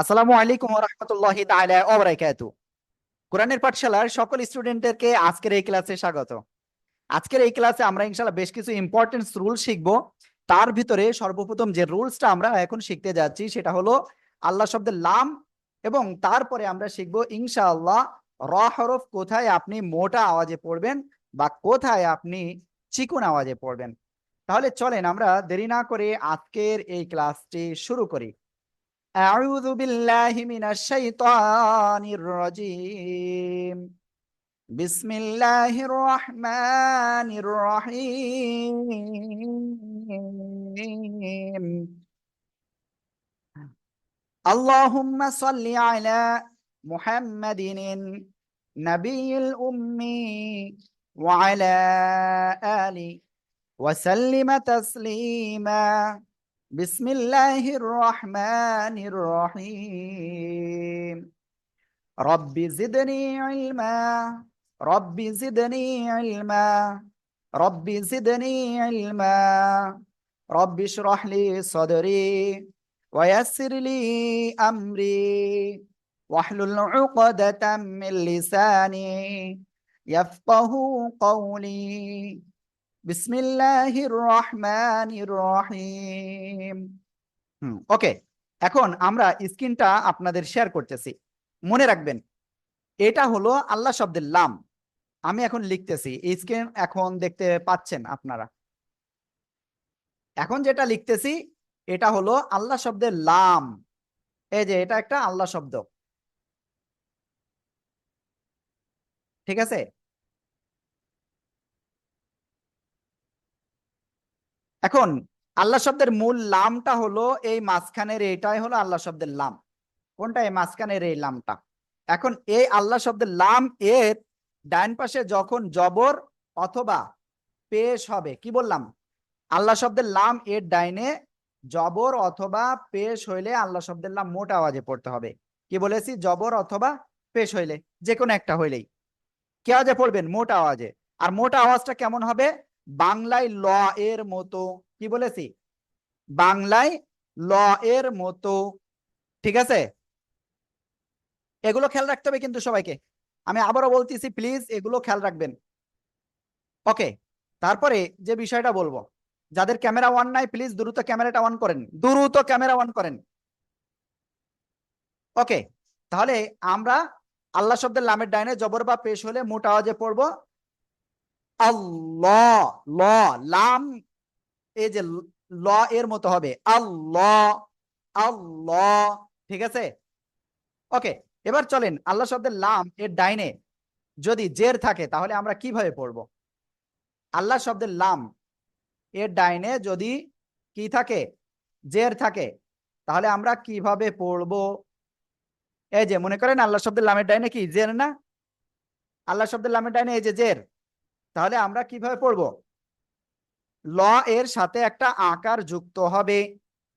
আসসালামু আলাইকুম রহমতুল্লাহি তাআলা ওয়া বারাকাতু কোরআনের পাঠশালার সকল স্টুডেন্টদেরকে আজকের এই ক্লাসে স্বাগত। আজকের এই ক্লাসে আমরা ইনশাআল্লাহ বেশ কিছু ইম্পর্টেন্ট রুল শিখব। তার ভিতরে সর্বপ্রথম যে রুলসটা আমরা এখন শিখতে যাচ্ছি সেটা হলো আল্লাহ শব্দের লাম এবং তারপরে আমরা শিখব ইনশাআল্লাহ র হরফ কোথায় আপনি মোটা আওয়াজে পড়বেন বা কোথায় আপনি চিকুন আওয়াজে পড়বেন। তাহলে চলেন আমরা দেরি না করে আজকের এই ক্লাসটি শুরু করি। أعوذ بالله من الشيطان الرجيم. بسم الله الرحمن الرحيم. اللهم صل على محمد النبي الأمي وعلى آله وسلم تسليما. بسم الله الرحمن الرحيم. رب زدني علما. رب زدني علما. رب زدني علما. رب اشرح لي صدري ويسر لي أمري. واحلل عقدة من لساني يفقه قولي. বিসমিল্লাহির রহমানির রহিম। হুম, ওকে, এখন আমরা স্ক্রিনটা আপনাদের শেয়ার করতেছি। মনে রাখবেন, এটা হলো আল্লাহ শব্দের লাম। আমি এখন লিখতেছি স্ক্রিন এখন দেখতে পাচ্ছেন আপনারা। এখন যেটা লিখতেছি, এটা হলো আল্লাহ শব্দের লাম। এই যে, এটা একটা আল্লাহ শব্দ। ঠিক আছে? এখন আল্লাহ শব্দের মূল লামটা হলো এই মাঝখানের এটাই হলো আল্লাহ শব্দের লাম। কোনটা? এই মাঝখানের এই লামটা। এখন এই আল্লাহ শব্দের লাম এর ডাইন পাশে যখন জবর অথবা পেশ হবে, কি বললাম? আল্লাহ শব্দের লাম এর ডাইনে জবর অথবা পেশ হইলে আল্লাহ শব্দের লাম মোট আওয়াজে পড়তে হবে। কি বলেছি? জবর অথবা পেশ হইলে যে কোনো একটা হইলেই। কে আওয়াজে পড়বেন? মোট আওয়াজে। আর মোট আওয়াজটা কেমন হবে? বাংলায় ল এর মতো, কি বলেছি? বাংলায় ল এর মতো, ঠিক আছে? এগুলো খেয়াল রাখতে হবে কিন্তু সবাইকে। আমি আবারও বলতেছি প্লিজ এগুলো খেয়াল রাখবেন। ওকে তারপরে যে বিষয়টা বলব, যাদের ক্যামেরা অন নাই প্লিজ দ্রুত ক্যামেরাটা অন করেন। দ্রুত ক্যামেরা অন করেন। ওকে তাহলে আমরা আল্লাহ শব্দের লামের ডাইনে জবর বা পেশ হলে মোট আওয়াজে পড়ব। আল্লাহ, ল, লাম এই যে ল এর মতো হবে। আল্লাহ আল্লাহ, ঠিক আছে? ওকে, এবার চলেন, আল্লাহ শব্দের লাম এর ডাইনে যদি জের থাকে, তাহলে আমরা কীভাবে পড়ব? আল্লাহ শব্দের লাম এর ডাইনে যদি কি থাকে? জের থাকে, তাহলে আমরা কীভাবে পড়ব? এই যে, মনে করেন আল্লাহ শব্দের লামের ডাইনে কি, জের না? আল্লাহ শব্দের লামের ডাইনে এই যে জের তাহলে আমরা কীভাবে পড়ব? ল এর সাথে একটা আকার যুক্ত হবে।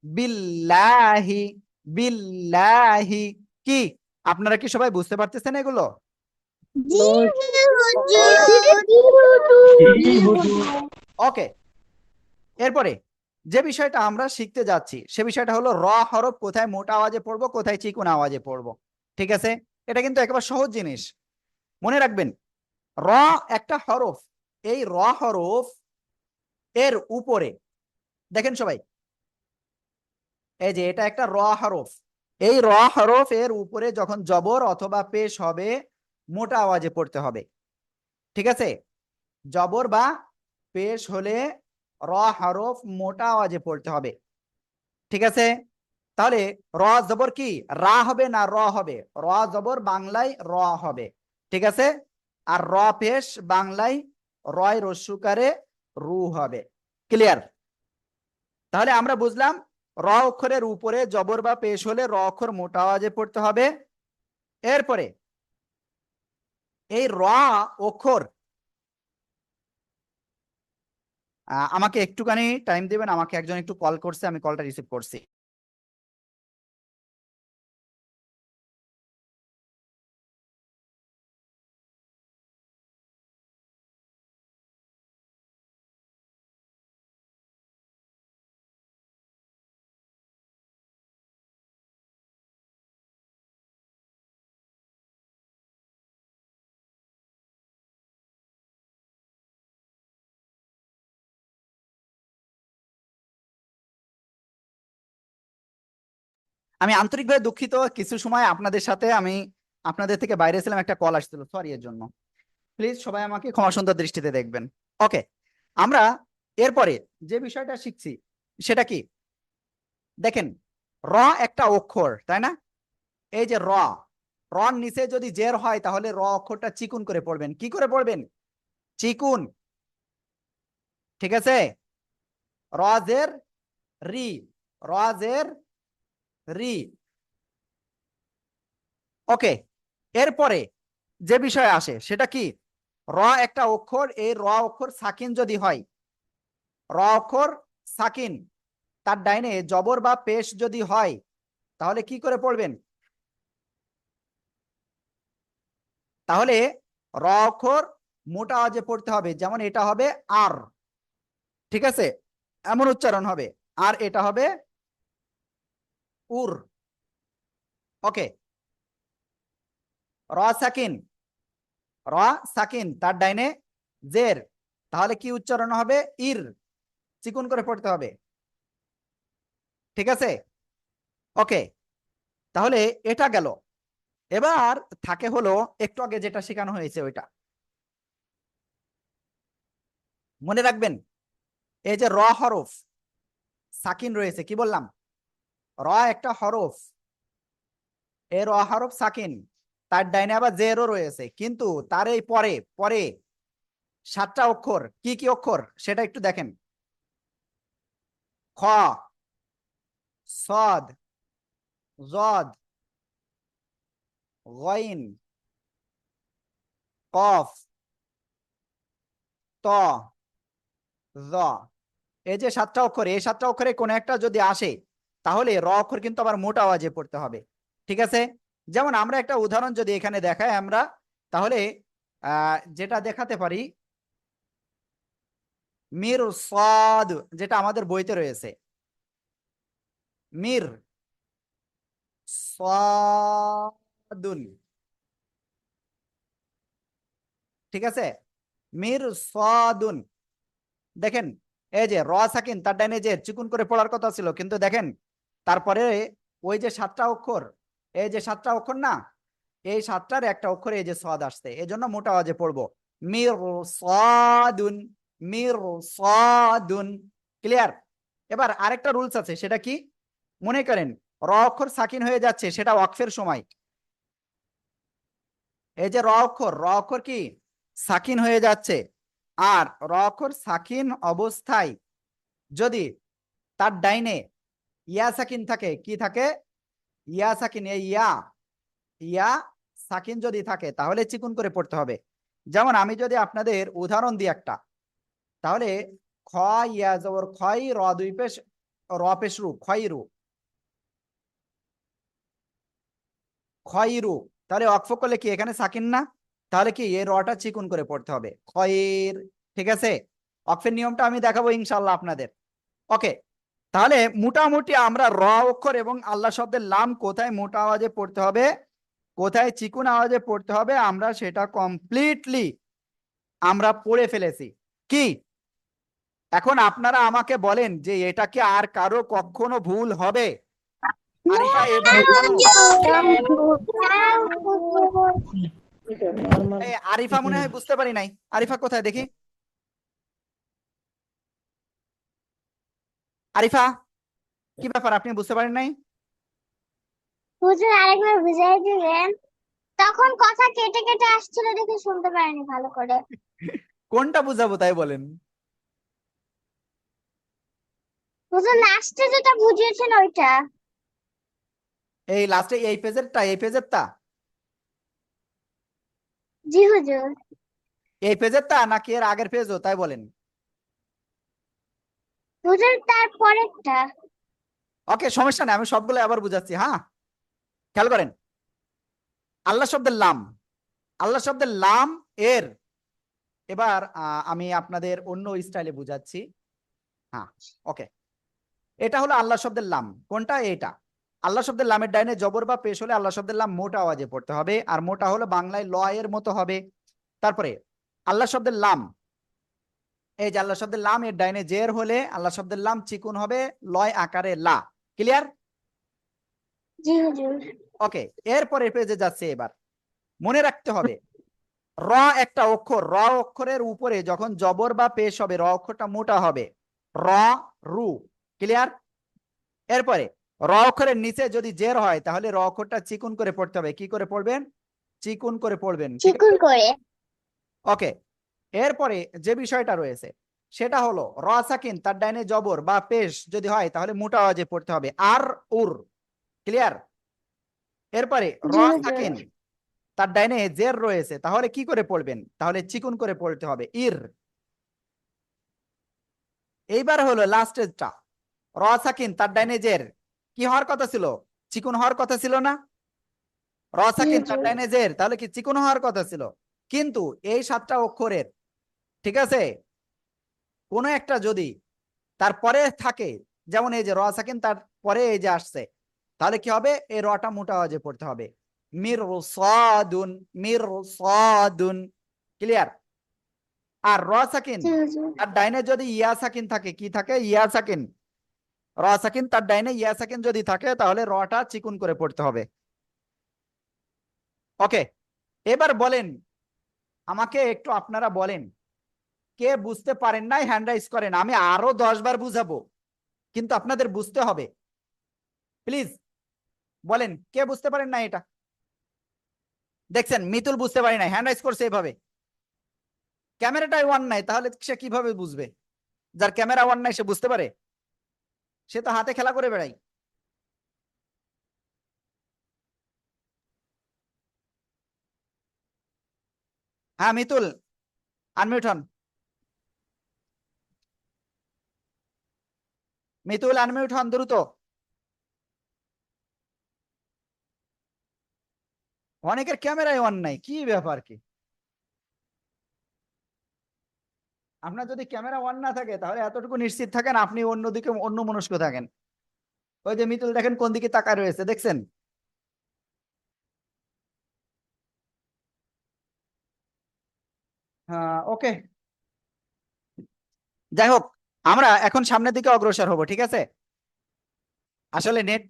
বিল্লাহি বিল্লাহি কি? আপনারা কি সবাই বুঝতে পারতেছেন এগুলো? ওকে। এরপরে যে বিষয়টা আমরা শিখতে যাচ্ছি সে বিষয়টা হলো র হরফ কোথায় মোটা আওয়াজে পড়ব কোথায় চিকুন আওয়াজে পড়ব। ঠিক আছে? এটা কিন্তু একেবারে সহজ জিনিস। মনে রাখবেন র একটা হরফ এই র হরফ এর উপরে, দেখেন সবাই, এই যে এটা একটা র হরফ, এই র হরফ এর উপরে যখন জবর অথবা পেশ হবে, মোটা আওয়াজে পড়তে হবে, ঠিক আছে? জবর বা পেশ হলে র হরফ মোটা আওয়াজে পড়তে হবে, ঠিক আছে? তাহলে র জবর কি? রা হবে না র হবে? র জবর বাংলায় র হবে, ঠিক আছে? আর র পেশ বাংলায় রয় রস্যুকারে রু হবে। ক্লিয়ার তাহলে আমরা বুঝলাম র অক্ষরের উপরে জবর বা পেশ হলে র অক্ষর মোটা আওয়াজে পড়তে হবে। এরপরে এই র অক্ষর আমাকে একটুখানি টাইম দিবেন, আমাকে একজন একটু কল করছে, আমি কলটা রিসিভ করছি। আমি আন্তরিকভাবে দুঃখিত। কিছু সময় আপনাদের সাথে আমি আপনাদের থেকে বাইরে ছিলাম, একটা কল আসছিল। সরি এর জন্য। প্লিজ সবাই আমাকে ক্ষমা সুন্দর দৃষ্টিতে দেখবেন। ওকে আমরা এরপরে যে বিষয়টা শিখছি, সেটা কি? দেখেন, র একটা অক্ষর, তাই না? এই যে র রন নিচে যদি জের হয়, তাহলে র অক্ষরটা চিকুন করে পড়বেন। কি করে পড়বেন? চিকুন। ঠিক আছে? রি রজের রি ওকে এরপরে যে বিষয় আসে, সেটা কি? র একটা অক্ষর, এই র অক্ষর সাকিন যদি হয়, র অক্ষর সাকিন, তার ডাইনে জবর বা পেশ যদি হয়, তাহলে কি করে পড়বেন? তাহলে র অক্ষর মোটা আওয়াজে পড়তে হবে, যেমন এটা হবে আর, ঠিক আছে? এমন উচ্চারণ হবে, আর এটা হবে উর ওকে র সাকিন র সাকিন তার ডাইনে জের তাহলে কি উচ্চারণ হবে ইর চিকুন করে পড়তে হবে ঠিক আছে ওকে তাহলে এটা গেল এবার থাকে হলো একটু আগে যেটা শেখানো হয়েছে ওইটা মনে রাখবেন এই যে র হরফ সাকিন রয়েছে কি বললাম র একটা হরফ। এ র হরফ সাকিন। তার ডাইনে আবার জেরও রয়েছে। কিন্তু তার এই পরে পরে সাতটা অক্ষর, কি কি অক্ষর সেটা একটু দেখেন। খ, সদ, জদ, গইন, কফ, ত, জ। এই যে সাতটা অক্ষর, এই সাতটা অক্ষরে কোনো একটা যদি আসে তাহলে র অক্ষর কিন্তু আবার মোটা আওয়াজে পড়তে হবে। ঠিক আছে? যেমন আমরা একটা উদাহরণ যদি এখানে দেখাই আমরা, তাহলে যেটা দেখাতে পারি, মির সাদ, যেটা আমাদের বইতে রয়েছে। মির সাদুন। ঠিক আছে? মির সাদুন। দেখেন, এই যে র সাকিন, তার ডাইনে যে চিকুন করে পড়ার কথা ছিল, কিন্তু দেখেন তারপরে ওই যে সাতটা অক্ষর, এই যে সাতটা অক্ষর না, এই সাতটার একটা অক্ষরে এই যে সদ আসছে এই জন্য মোটা আওয়াজে পড়ব। মির সাদুন মির সাদুন ক্লিয়ার এবার আরেকটা রুলস আছে, সেটা কি? মনে করেন, র অক্ষর সাকিন হয়ে যাচ্ছে, সেটা ওয়াকফের সময়। এই যে র অক্ষর র অক্ষর কি? সাকিন হয়ে যাচ্ছে। আর র অক্ষর সাকিন অবস্থায় যদি তার ডাইনে ইয়া সাকিন থাকে, কি থাকে? ইয়া সাকিন ইয়া ইয়া সাকিন যদি থাকে, তাহলে চিকুন করে পড়তে হবে। যেমন আমি যদি আপনাদের উদাহরণ দিই একটা, তাহলে খ, ইয়া জবর খয় র দুই পেশ, র পেশ রু খয়রু খয়রু তাহলে অক্ফ করলে কি এখানে সাকিন না? তাহলে কি এই রটা চিকুন করে পড়তে হবে। খয়ের ঠিক আছে? অক্ফের নিয়মটা আমি দেখাবো ইনশাল্লাহ আপনাদের। ওকে তাহলে মোটামুটি আমরা র অক্ষর এবং আল্লাহ শব্দের লাম কোথায় মোটা আওয়াজে পড়তে হবে? কোথায় চিকুন আওয়াজে পড়তে হবে? আমরা সেটা কমপ্লিটলি আমরা পড়ে ফেলেছি। কি? এখন আপনারা আমাকে বলেন যে এটা কি আর কারও কখনো ভুল হবে? আরিফা মনে হয় বুঝতে পারি নাই। আরিফা কোথায় দেখি? আরিফা কি ব্যাপার? আপনি বুঝতে পারেন নাই? হুজুর আরেকবার বুঝাই দিবেন। তখন কথা কেটে কেটে আসছিল দেখে শুনতে পারিনি ভালো করে। কোনটা বুঝাবো তাই বলেন? হুজুর লাস্টে যেটা বুঝিয়েছেন ওইটা। এই লাস্টে এই পেজেরটা এই পেজেরটা? জি হুজুর। এই পেজেরটা নাকি এর আগের পেজও তাই বলেন? হুজুর তার পরেরটা। ওকে সমস্যা নেই, আমি সবগুলো আবার বুঝাচ্ছি হ্যাঁ? খেয়াল করেন। আল্লাহ শব্দের লাম। আল্লাহ শব্দের লাম এর। এবার আমি আপনাদের অন্য স্টাইলে বুঝাচ্ছি। হ্যাঁ ওকে এটা হলো আল্লাহ শব্দের লাম। কোনটা? এটা। আল্লাহ শব্দের লামের ডাইনে জবর বা পেশ হলে আল্লাহ শব্দের লাম মোটা আওয়াজে পড়তে হবে, আর মোটা হলো বাংলায় ল এর মতো হবে। তারপরে, আল্লাহ শব্দের লাম। এই যে আল্লাহ শব্দের লাম এর ডাইনে জের হলে আল্লাহ শব্দের লাম চিকুন হবে লয় আকারে লা। ক্লিয়ার ওকে এরপরে পেজে যাচ্ছে এবার। মনে রাখতে হবে র একটা অক্ষর র অক্ষরের উপরে যখন জবর বা পেশ হবে র অক্ষরটা মোটা হবে। র রু। ক্লিয়ার এরপরে র অক্ষরের নিচে যদি জের হয় তাহলে র অক্ষরটা চিকুন করে পড়তে হবে। কি করে পড়বেন? চিকুন করে পড়বেন। চিকুন করে। ওকে এরপরে যে বিষয়টা রয়েছে সেটা হলো র সাকিন তার ডাইনে জবর বা পেশ যদি হয় তাহলে মোটা আওয়াজে পড়তে হবে। আর উর ক্লিয়ার এরপরে র। সাকিন তার ডাইনে জের রয়েছে তাহলে কি করে পড়বেন? তাহলে চিকুন করে পড়তে হবে। ইর। এইবার হলো লাস্টেরটা র সাকিন তার ডাইনে জের। কি হওয়ার কথা ছিল? চিকুন হওয়ার কথা ছিল না? র সাকিন তার। ডাইনে জের তাহলে কি চিকুন হওয়ার কথা ছিল? কিন্তু এই সাতটা অক্ষরের ঠিক আছে? কোন একটা যদি তারপরে থাকে যেমন এই যে র সাকিন তার পরে এই যে আসছে তাহলে কি হবে? এই রটা মোটা আওয়াজে পড়তে হবে। মির সাদুন মির সাদুন ক্লিয়ার আর র সাকিন তার ডাইনে যদি ইয়া সাকিন থাকে কি থাকে? ইয়া সাকিন। র সাকিন তার ডাইনে ইয়া সাকিন যদি থাকে তাহলে রটা চিকুন করে পড়তে হবে। ওকে এবার বলেন আমাকে একটু আপনারা বলেন কে বুঝতে পারেন নাই হ্যান্ড রাইজ করেন। আমি আরও দশ বার বুঝাবো, কিন্তু আপনাদের বুঝতে হবে। প্লিজ বলেন, কে বুঝতে পারেন না এটা? দেখছেন, মিতুল বুঝতে পারি নাই হ্যান্ড রাইজ করছে এভাবে। ক্যামেরাটাই ওয়ান নাই, তাহলে সে কীভাবে বুঝবে? যার ক্যামেরা ওয়ান নাই, সে বুঝতে পারে? সে তো হাতে খেলা করে বেড়াই হ্যাঁ মিতুল আনমিউট হন মিতুল আনমিউট হন দ্রুত অনেকের ক্যামেরায় অন নাই কি ব্যাপার কি আপনার যদি ক্যামেরা অন না থাকে তাহলে এতটুকু নিশ্চিত থাকেন আপনি অন্যদিকে অন্য মনস্ক থাকেন ওই যে মিতুল দেখেন কোন দিকে তাকায় রয়েছে দেখছেন হ্যাঁ ওকে যাই হোক আমরা এখন সামনের দিকে অগ্রসর হব, ঠিক আছে? আসলে নেট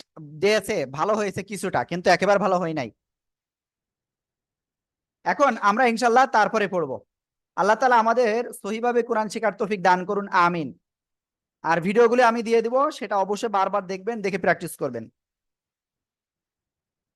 দিয়েছে, ভালো হয়েছে কিছুটা, কিন্তু একেবারে ভালো হয় নাই। এখন আমরা ইনশাল্লাহ তারপরে পড়ব। আল্লাহ তালা আমাদের সহিভাবে কোরআন শিকার তফিক দান করুন, আমিন। আর ভিডিওগুলো আমি দিয়ে দিব, সেটা অবশ্যই বারবার দেখবেন, দেখে প্র্যাকটিস করবেন।